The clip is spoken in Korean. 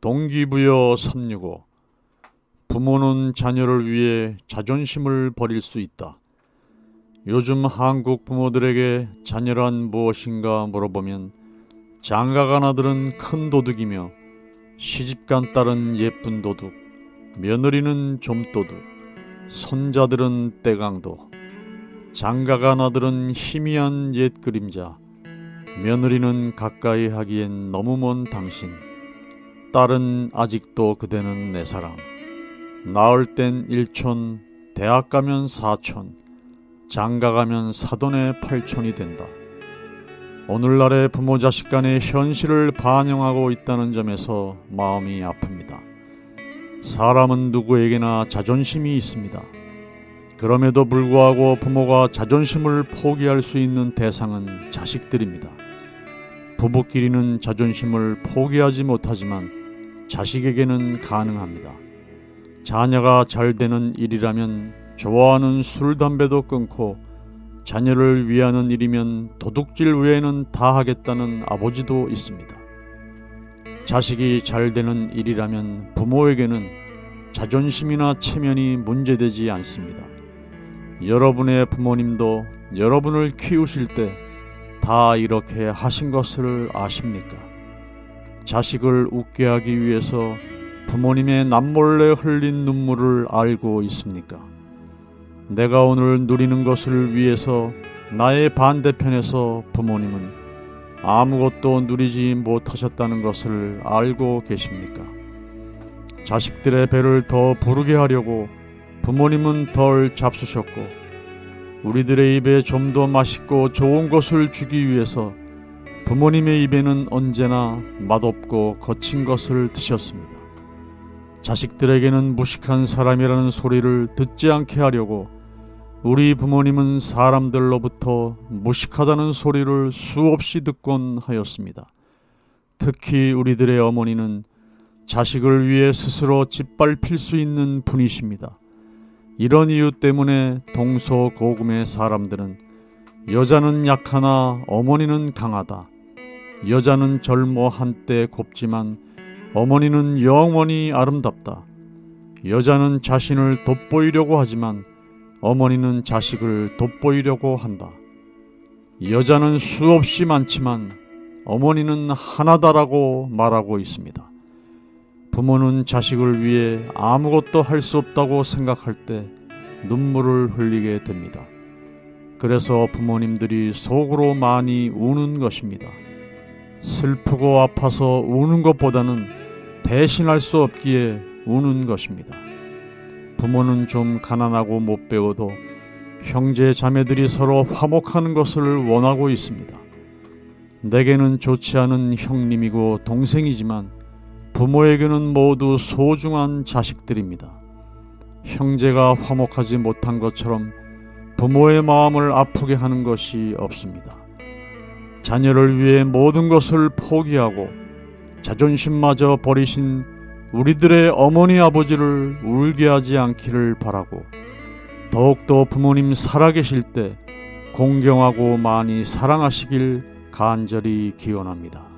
동기부여 365 부모는 자녀를 위해 자존심을 버릴 수 있다. 요즘 한국 부모들에게 자녀란 무엇인가 물어보면 장가간 아들은 큰 도둑이며 시집간 딸은 예쁜 도둑, 며느리는 좀 도둑, 손자들은 떼강도, 장가간 아들은 희미한 옛 그림자, 며느리는 가까이 하기엔 너무 먼 당신, 딸은 아직도 그대는 내 사랑. 나을 땐 일촌, 대학 가면 사촌, 장가 가면 사돈의 팔촌이 된다. 오늘날의 부모 자식 간의 현실을 반영하고 있다는 점에서 마음이 아픕니다. 사람은 누구에게나 자존심이 있습니다. 그럼에도 불구하고 부모가 자존심을 포기할 수 있는 대상은 자식들입니다. 부부끼리는 자존심을 포기하지 못하지만 자식에게는 가능합니다. 자녀가 잘 되는 일이라면 좋아하는 술, 담배도 끊고 자녀를 위하는 일이면 도둑질 외에는 다 하겠다는 아버지도 있습니다. 자식이 잘 되는 일이라면 부모에게는 자존심이나 체면이 문제되지 않습니다. 여러분의 부모님도 여러분을 키우실 때 다 이렇게 하신 것을 아십니까? 자식을 웃게 하기 위해서 부모님의 남몰래 흘린 눈물을 알고 있습니까? 내가 오늘 누리는 것을 위해서 나의 반대편에서 부모님은 아무것도 누리지 못하셨다는 것을 알고 계십니까? 자식들의 배를 더 부르게 하려고 부모님은 덜 잡수셨고 우리들의 입에 좀 더 맛있고 좋은 것을 주기 위해서 부모님의 입에는 언제나 맛없고 거친 것을 드셨습니다. 자식들에게는 무식한 사람이라는 소리를 듣지 않게 하려고 우리 부모님은 사람들로부터 무식하다는 소리를 수없이 듣곤 하였습니다. 특히 우리들의 어머니는 자식을 위해 스스로 짓밟힐 수 있는 분이십니다. 이런 이유 때문에 동서고금의 사람들은 여자는 약하나 어머니는 강하다. 여자는 젊어 한때 곱지만 어머니는 영원히 아름답다. 여자는 자신을 돋보이려고 하지만 어머니는 자식을 돋보이려고 한다. 여자는 수없이 많지만 어머니는 하나다라고 말하고 있습니다. 부모는 자식을 위해 아무것도 할 수 없다고 생각할 때 눈물을 흘리게 됩니다. 그래서 부모님들이 속으로 많이 우는 것입니다. 슬프고 아파서 우는 것보다는 대신할 수 없기에 우는 것입니다. 부모는 좀 가난하고 못 배워도 형제 자매들이 서로 화목하는 것을 원하고 있습니다. 내게는 좋지 않은 형님이고 동생이지만 부모에게는 모두 소중한 자식들입니다. 형제가 화목하지 못한 것처럼 부모의 마음을 아프게 하는 것이 없습니다. 자녀를 위해 모든 것을 포기하고 자존심마저 버리신 우리들의 어머니 아버지를 울게 하지 않기를 바라고 더욱더 부모님 살아계실 때 공경하고 많이 사랑하시길 간절히 기원합니다.